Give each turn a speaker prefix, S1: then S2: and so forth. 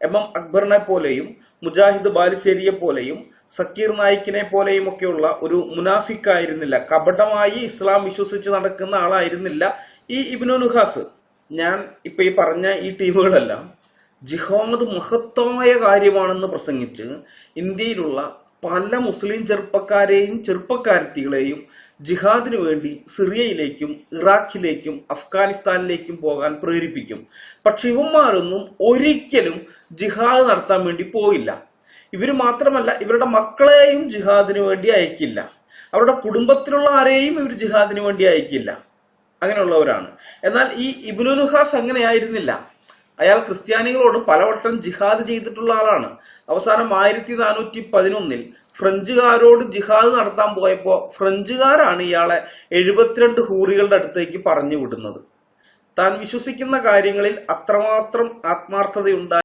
S1: M M അക്ബറിനെ പോലെയും മുജാഹിദ് ബാലുശ്ശേരിയെ പോലെയും സക്കീർ നായിക്കിനെ പോലെയും ഒക്കെയുള്ള ഒരു മുനാഫിക്കായിരുന്നില്ല. കപടമായി ഇസ്ലാം വിശ്വസിച്ച് നടക്കുന്ന ആളായിരുന്നില്ല ഈ ഇബ്നു നുഹാസ്. ഞാൻ ഇപ്പൊ ഈ പറഞ്ഞ ഈ ടീമുകളെല്ലാം ജിഹോമത് മഹത്തായ കാര്യമാണെന്ന് പ്രസംഗിച്ച് ഇന്ത്യയിലുള്ള പല മുസ്ലിം ചെറുപ്പക്കാരെയും ചെറുപ്പക്കാരത്തികളെയും ജിഹാദിനു വേണ്ടി സിറിയയിലേക്കും ഇറാഖിലേക്കും അഫ്ഗാനിസ്ഥാനിലേക്കും പോകാൻ പ്രേരിപ്പിക്കും. പക്ഷെ ഇവന്മാരൊന്നും ഒരിക്കലും ജിഹാദ് നടത്താൻ വേണ്ടി പോയില്ല. ഇവർ മാത്രമല്ല ഇവരുടെ മക്കളെയും ജിഹാദിനു വേണ്ടി അയക്കില്ല. അവരുടെ കുടുംബത്തിലുള്ള ആരെയും ഇവർ ജിഹാദിനു വേണ്ടി അയക്കില്ല. അങ്ങനെയുള്ളവരാണ്. എന്നാൽ ഈ ഇബ്നുൽ ഹാസ് അങ്ങനെയായിരുന്നില്ല. അയാൾ ക്രിസ്ത്യാനികളോട് പലവട്ടം ജിഹാദ് ചെയ്തിട്ടുള്ള ആളാണ്. അവസാനം ആയിരത്തി നാനൂറ്റി പതിനൊന്നിൽ ഫ്രഞ്ചുകാരോട് ജിഹാദ് നടത്താൻ പോയപ്പോൾ ഫ്രഞ്ചുകാരാണ് ഇയാളെ എഴുപത്തിരണ്ട് ഹൂറികളുടെ അടുത്തേക്ക് പറഞ്ഞു വിടുന്നത്. താൻ വിശ്വസിക്കുന്ന കാര്യങ്ങളിൽ അത്രമാത്രം ആത്മാർത്ഥതയുണ്ടായി